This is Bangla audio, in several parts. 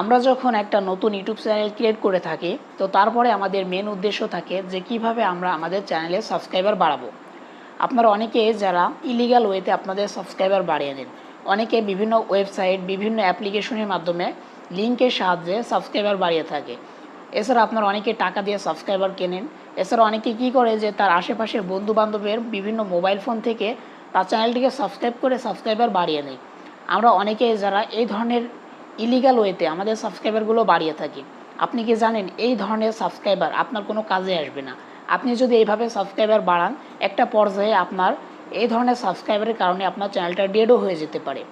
আমরা যখন একটা নতুন ইউটিউব চ্যানেল ক্রিয়েট করে থাকি, তো তারপরে আমাদের মেন উদ্দেশ্য থাকে যে কীভাবে আমরা আমাদের চ্যানেলে সাবস্ক্রাইবার বাড়াবো। আপনারা অনেকে যারা ইলিগাল ওয়েতে আপনাদের সাবস্ক্রাইবার বাড়িয়ে দেন, অনেকে বিভিন্ন ওয়েবসাইট বিভিন্ন অ্যাপ্লিকেশনের মাধ্যমে লিঙ্কের সাহায্যে সাবস্ক্রাইবার বাড়িয়ে থাকে। এছাড়া আপনারা অনেকে টাকা দিয়ে সাবস্ক্রাইবার কেনেন, এছাড়া অনেকে কী করে যে তার আশেপাশের বন্ধু বান্ধবের বিভিন্ন মোবাইল ফোন থেকে তার চ্যানেলটিকে সাবস্ক্রাইব করে সাবস্ক্রাইবার বাড়িয়ে নেয় আমরা অনেকে যারা এই ধরনের ইলিগাল ওয়েতে আমাদের সাবস্ক্রাইবারগুলো বাড়িয়ে থাকি। আপনি কি জানেন, এই ধরনের সাবস্ক্রাইবার আপনার কোনো কাজে আসবে না। আপনি যদি এইভাবে সাবস্ক্রাইবার বাড়ান, একটা পর্যায়ে আপনার এই ধরনের সাবস্ক্রাইবারের কারণে আপনার চ্যানেলটা ডেডও হয়ে যেতে পারে।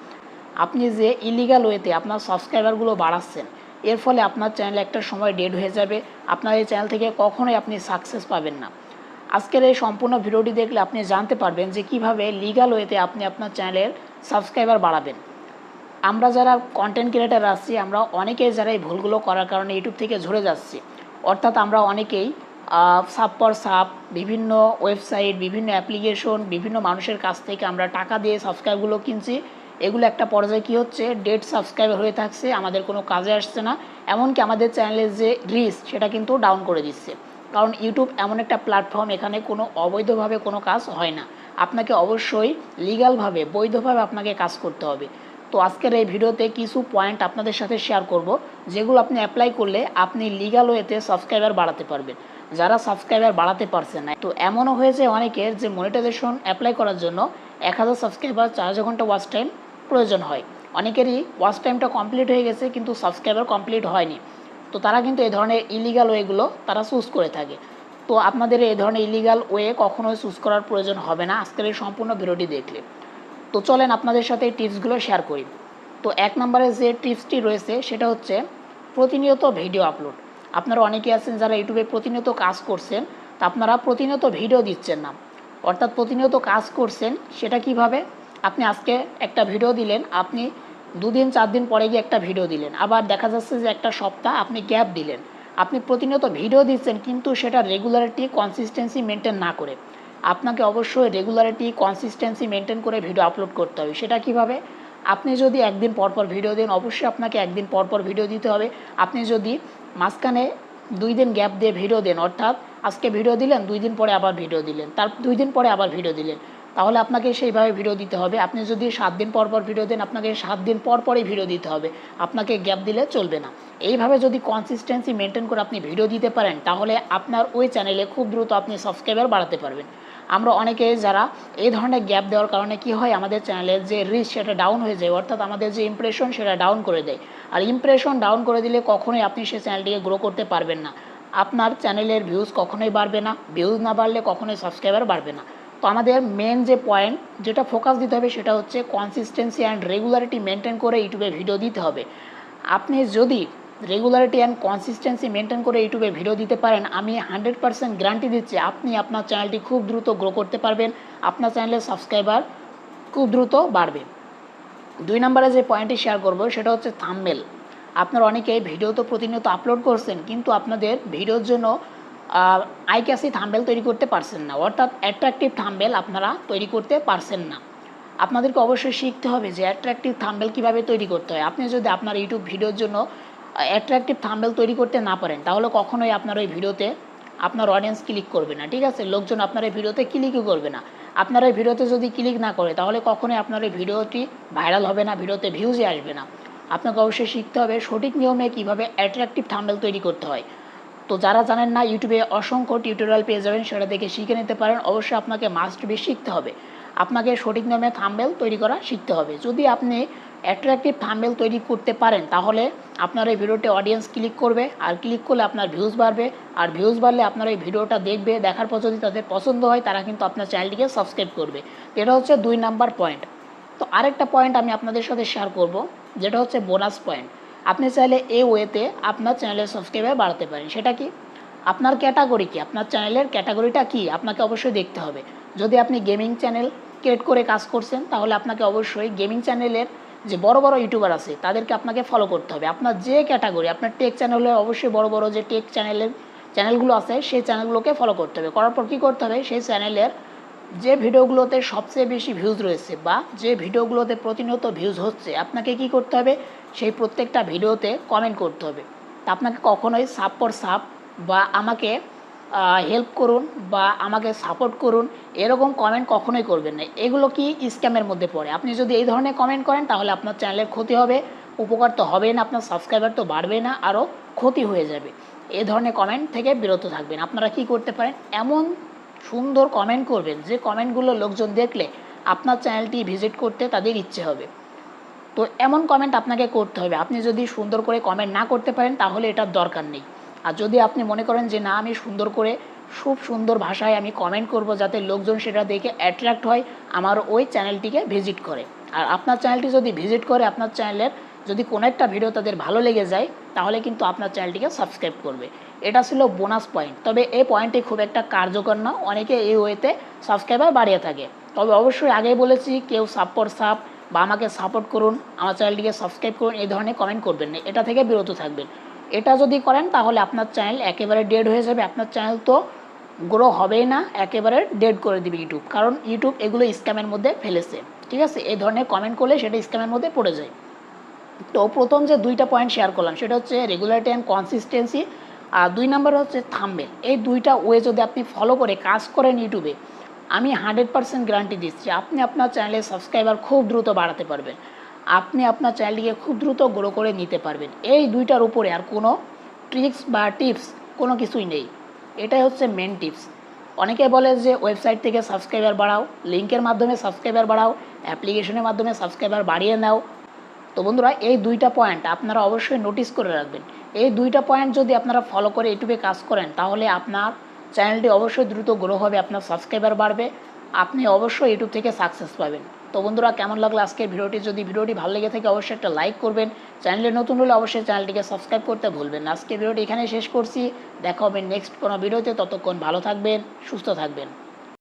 আপনি যে ইলিগাল ওয়েতে আপনার সাবস্ক্রাইবারগুলো বাড়াচ্ছেন, এর ফলে আপনার চ্যানেল একটা সময় ডেড হয়ে যাবে। আপনার এই চ্যানেল থেকে কখনোই আপনি সাকসেস পাবেন না। আজকের এই সম্পূর্ণ ভিডিওটি দেখলে আপনি জানতে পারবেন যে কীভাবে লিগাল ওয়েতে আপনি আপনার চ্যানেলের সাবস্ক্রাইবার বাড়াবেন। আমরা যারা কন্টেন্ট ক্রিয়েটার আছি, আমরা অনেকেই যারা এই ভুলগুলো করার কারণে ইউটিউব থেকে ঝরে যাচ্ছি। অর্থাৎ আমরা অনেকেই সাপ পর সাপ, বিভিন্ন ওয়েবসাইট বিভিন্ন অ্যাপ্লিকেশন বিভিন্ন মানুষের কাছ থেকে আমরা টাকা দিয়ে সাবস্ক্রাইবগুলো কিনছি। এগুলো একটা পর্যায়ে কী হচ্ছে? ডেট সাবস্ক্রাইবার হয়ে থাকছে, আমাদের কোনো কাজে আসছে না। এমনকি আমাদের চ্যানেলের যে রিস্ক সেটা কিন্তু ডাউন করে দিচ্ছে। কারণ ইউটিউব এমন একটা প্ল্যাটফর্ম এখানে কোনো অবৈধভাবে কোনো কাজ হয় না। আপনাকে অবশ্যই লিগালভাবে বৈধভাবে আপনাকে কাজ করতে হবে। তো আজকের এই ভিডিওতে কিছু পয়েন্ট আপনাদের সাথে শেয়ার করব, যেগুলো আপনি অ্যাপ্লাই করলে আপনি লিগাল ওয়েতে সাবস্ক্রাইবার বাড়াতে পারবেন। যারা সাবস্ক্রাইবার বাড়াতে পারছে না, তো এমনও হয়েছে অনেকের যে মনিটাইজেশন অ্যাপ্লাই করার জন্য এক হাজার সাবস্ক্রাইবার চার হাজার ঘণ্টা ওয়াচ টাইম প্রয়োজন হয়। অনেকেরই ওয়াচ টাইমটা কমপ্লিট হয়ে গেছে, কিন্তু সাবস্ক্রাইবার কমপ্লিট হয়নি। তো তারা কিন্তু এই ধরনের ইলিগাল ওয়েগুলো তারা চুজ করে থাকে। তো আপনাদের এই ধরনের ইলিগাল ওয়ে কখনোই চুজ করার প্রয়োজন হবে না। আজকের এই সম্পূর্ণ ভিডিওটি দেখলে। তো চলেন আপনাদের সাথে এই টিপসগুলো শেয়ার করি। তো এক নম্বরে যে টিপসটি রয়েছে, সেটা হচ্ছে প্রতিনিয়ত ভিডিও আপলোড। আপনারা অনেকে আছেন যারা ইউটিউবে প্রতিনিয়ত কাজ করছেন, তা আপনারা প্রতিনিয়ত ভিডিও দিচ্ছেন না। অর্থাৎ প্রতিনিয়ত কাজ করছেন, সেটা কীভাবে? আপনি আজকে একটা ভিডিও দিলেন, আপনি দুদিন, চার দিন পরে গিয়ে একটা ভিডিও দিলেন। আবার দেখা যাচ্ছে যে একটা সপ্তাহ আপনি গ্যাপ দিলেন। আপনি প্রতিনিয়ত ভিডিও দিচ্ছেন, কিন্তু সেটা রেগুলারিটি কনসিস্টেন্সি মেনটেন না করে। আপনাকে অবশ্যই রেগুলারিটি কনসিস্টেন্সি মেনটেন করে ভিডিও আপলোড করতে হবে। সেটা কীভাবে? আপনি যদি একদিন পর পর ভিডিও দেন, অবশ্যই আপনাকে একদিন পর পর ভিডিও দিতে হবে। আপনি যদি মাঝখানে দুই দিন গ্যাপ দিয়ে ভিডিও দেন, অর্থাৎ আজকে ভিডিও দিলেন, দুই দিন পরে আবার ভিডিও দিলেন, তার দুই দিন পরে আবার ভিডিও দিলেন, তাহলে আপনাকে সেইভাবে ভিডিও দিতে হবে। আপনি যদি সাত দিন পর পর ভিডিও দেন, আপনাকে সাত দিন পর পরই ভিডিও দিতে হবে। আপনাকে গ্যাপ দিলে চলবে না। এইভাবে যদি কনসিস্টেন্সি মেনটেন করে আপনি ভিডিও দিতে পারেন, তাহলে আপনার ওই চ্যানেলে খুব দ্রুত আপনি সাবস্ক্রাইবার বাড়াতে পারবেন। আমরা অনেকে যারা এই ধরনের গ্যাপ দেওয়ার কারণে কি হয়, আমাদের চ্যানেলের যে রিচ সেটা ডাউন হয়ে যায়, অর্থাৎ আমাদের যে ইমপ্রেশন সেটা ডাউন করে দেয়। আর ইমপ্রেশন ডাউন করে দিলে কখনোই আপনি সেই চ্যানেলটিকে গ্রো করতে পারবেন না। আপনার চ্যানেলের ভিউজ কখনোই বাড়বে না ভিউজ না বাড়লে কখনোই সাবস্ক্রাইবার বাড়বে না। তো আমাদের মেন যে পয়েন্ট যেটা ফোকাস দিতে হবে সেটা হচ্ছে কনসিস্টেন্সি অ্যান্ড রেগুলারিটি মেনটেন করে ইউটিউবে ভিডিও দিতে হবে। আপনি যদি রেগুলারিটি অ্যান্ড কনসিস্টেন্সি মেনটেন করে ইউটিউবে ভিডিও দিতে পারেন। আমি হান্ড্রেড পার্সেন্ট গ্যারান্টি দিচ্ছি, আপনি আপনার চ্যানেলটি খুব দ্রুত গ্রো করতে পারবেন। আপনার চ্যানেলের সাবস্ক্রাইবার খুব দ্রুত বাড়বে। দুই নম্বরে যে পয়েন্টটি শেয়ার করব, সেটা হচ্ছে থাম্বেল আপনার অনেকেই ভিডিও তো প্রতিনিয়ত আপলোড করছেন, কিন্তু আপনাদের ভিডিওর জন্য আইক্যাসি থাম্বেল তৈরি করতে পারছেন না। অর্থাৎ অ্যাট্রাকটিভ থাম্বেল আপনারা তৈরি করতে পারছেন না। আপনাদেরকে অবশ্যই শিখতে হবে যে অ্যাট্রাকটিভ থাম্বেল কীভাবে তৈরি করতে হয়। আপনি যদি আপনার ইউটিউব ভিডিওর জন্য অ্যাট্রাকটিভ থাম্বেল তৈরি করতে না পারেন, তাহলে কখনোই আপনার ওই ভিডিওতে আপনার অডিয়েন্স ক্লিক করবে না, ঠিক আছে? লোকজন আপনার এই ভিডিওতে ক্লিকই করবে না। আপনার এই ভিডিওতে যদি ক্লিক না করে, তাহলে কখনোই আপনার এই ভিডিওটি ভাইরাল হবে না, ভিডিওতে ভিউজই আসবে না। আপনাকে অবশ্যই শিখতে হবে সঠিক নিয়মে কীভাবে অ্যাট্রাকটিভ থাম্বেল তৈরি করতে হয়। তো যারা জানেন না, ইউটিউবে অসংখ্য টিউটোরিয়াল পেয়ে যাবেন, সেটা দেখে শিখে নিতে পারেন, অবশ্যই আপনাকে মাস্ট বি শিখতে হবে। আপনাকে সঠিক নিয়মে থাম্বেল তৈরি করা শিখতে হবে। যদি আপনি অ্যাট্রাকটিভ থাম্বেল তৈরি করতে পারেন, তাহলে আপনার এই ভিডিওতে অডিয়েন্স ক্লিক করবে, আর ক্লিক করলে আপনার ভিউজ বাড়বে, আর ভিউজ বাড়লে আপনার এই ভিডিওটা দেখবে, দেখার পর যদি তাদের পছন্দ হয়, তারা কিন্তু আপনার চ্যানেলটিকে সাবস্ক্রাইব করবে। এটা হচ্ছে দুই নাম্বার পয়েন্ট তো আরেকটা পয়েন্ট আমি আপনাদের সাথে শেয়ার করব, যেটা হচ্ছে বোনাস পয়েন্ট আপনি চাইলে এই ওয়েতে আপনার চ্যানেলের সাবস্ক্রাইবার বাড়াতে পারেন। সেটা কি? আপনার ক্যাটাগরি কি? আপনার চ্যানেলের ক্যাটাগরিটা কি? আপনাকে অবশ্যই দেখতে হবে। যদি আপনি গেমিং চ্যানেল ক্রিয়েট করে কাজ করছেন, তাহলে আপনাকে অবশ্যই গেমিং চ্যানেলের যে বড় বড় ইউটিউবার আছে, তাদেরকে আপনাকে ফলো করতে হবে। আপনার যে ক্যাটাগরি আপনার টেক চ্যানেলে অবশ্যই বড় বড় যে টেক চ্যানেলের চ্যানেলগুলো আছে, সেই চ্যানেলগুলোকে ফলো করতে হবে। করার পর কী করতে হবে? সেই চ্যানেলের যে ভিডিওগুলোতে সবচেয়ে বেশি ভিউজ রয়েছে বা যে ভিডিওগুলোতে প্রতিনিয়ত ভিউজ হচ্ছে, আপনাকে কি করতে হবে? সেই প্রত্যেকটা ভিডিওতে কমেন্ট করতে হবে। তা আপনাকে কখনোই সাপ পর সাপ বা আমাকে হেল্প করুন বা আমাকে সাপোর্ট করুন, এরকম কমেন্ট কখনোই করবেন না। এগুলো কি স্ক্যামের মধ্যে পড়ে? আপনি যদি এই ধরনের কমেন্ট করেন, তাহলে আপনার চ্যানেলের ক্ষতি হবে। উপকার তো হবে না, আপনার সাবস্ক্রাইবার তো বাড়বে না আরও ক্ষতি হয়ে যাবে। এ ধরনের কমেন্ট থেকে বিরত থাকবেন। আপনারা কি করতে পারেন? এমন সুন্দর কমেন্ট করবেন, যে কমেন্টগুলো লোকজন দেখলে আপনার চ্যানেলটি ভিজিট করতে তাদের ইচ্ছে হবে। তো এমন কমেন্ট আপনাকে করতে হবে। আপনি যদি সুন্দর করে কমেন্ট না করতে পারেন, তাহলে এটার দরকার নেই। আর যদি আপনি মনে করেন যে না, আমি সুন্দর করে, খুব সুন্দর ভাষায় আমি কমেন্ট করব যাতে লোকজন সেটা দেখে অ্যাট্রাক্ট হয়, আমার ওই চ্যানেলটিকে ভিজিট করে। আর আপনার চ্যানেলটি যদি ভিজিট করে, আপনার চ্যানেলের যদি কোনো একটা ভিডিও তাদের ভালো লেগে যায়, তাহলে কিন্তু আপনার চ্যানেলটিকে সাবস্ক্রাইব করবে। এটা ছিল বোনাস পয়েন্ট তবে এই পয়েন্টটি খুব একটা কার্যকর না। অনেকে এই ওয়েতে সাবস্ক্রাইবার বাড়িয়ে থাকে। তবে অবশ্যই আগেই বলেছি, কেউ সাপোর্ট সাপ বা আমাকে সাপোর্ট করুন, আমার চ্যানেলটিকে সাবস্ক্রাইব করুন, এই ধরনের কমেন্ট করবেন না। এটা থেকে বিরত থাকবেন। এটা যদি করেন, তাহলে আপনার চ্যানেল একেবারে ডেড হয়ে যাবে। আপনার চ্যানেল তো গ্রো হবেই না, একেবারে ডেড করে দিবে ইউটিউব কারণ ইউটিউব এগুলো স্ক্যামের মধ্যে ফেলেছে। ঠিক আছে? এই ধরনের কমেন্ট করলে সেটা স্ক্যামের মধ্যে পড়ে যায়। তো প্রথম যে দুইটা পয়েন্ট শেয়ার করলাম, সেটা হচ্ছে রেগুলারিটি অ্যান্ড কনসিস্টেন্সি আর দুই নম্বর হচ্ছে থাম্বেল এই দুইটা ওয়ে যদি আপনি ফলো করে কাজ করেন ইউটিউবে আমি হান্ড্রেড পার্সেন্ট গ্যারান্টি দিচ্ছি, আপনি আপনার চ্যানেলের সাবস্ক্রাইবার খুব দ্রুত বাড়াতে পারবেন। আপনি আপনার চ্যানেলটিকে খুব দ্রুত গ্রো করে নিতে পারবেন। এই দুইটার উপরে আর কোনো ট্রিক্স বা টিপস কোনো কিছুই নেই। এটাই হচ্ছে মেন টিপস অনেকে বলে যে ওয়েবসাইট থেকে সাবস্ক্রাইবার বাড়াও, লিঙ্কের মাধ্যমে সাবস্ক্রাইবার বাড়াও অ্যাপ্লিকেশনের মাধ্যমে সাবস্ক্রাইবার বাড়িয়ে নাও। তো বন্ধুরা, এই দুইটা পয়েন্ট আপনারা অবশ্যই নোটিস করে রাখবেন। এই দুইটা পয়েন্ট যদি আপনারা ফলো করে ইউটিউবে কাজ করেন, তাহলে আপনার চ্যানেলটি অবশ্যই দ্রুত গ্রো হবে, আপনার সাবস্ক্রাইবার বাড়বে। আপনি অবশ্যই ইউটিউব থেকে সাকসেস পাবেন। তো বন্ধুরা, কেমন লাগল আজকের ভিডিওটি? যদি ভিডিওটি ভালো লেগে থাকে, অবশ্যই একটা লাইক করবেন। চ্যানেলে নতুন হলে অবশ্যই চ্যানেলটিকে সাবস্ক্রাইব করতে ভুলবেন আজকের ভিডিওটি এখানে শেষ করছি। দেখা হবে নেক্সট কোনো ভিডিওতে। ততক্ষণ ভালো থাকবেন, সুস্থ থাকবেন।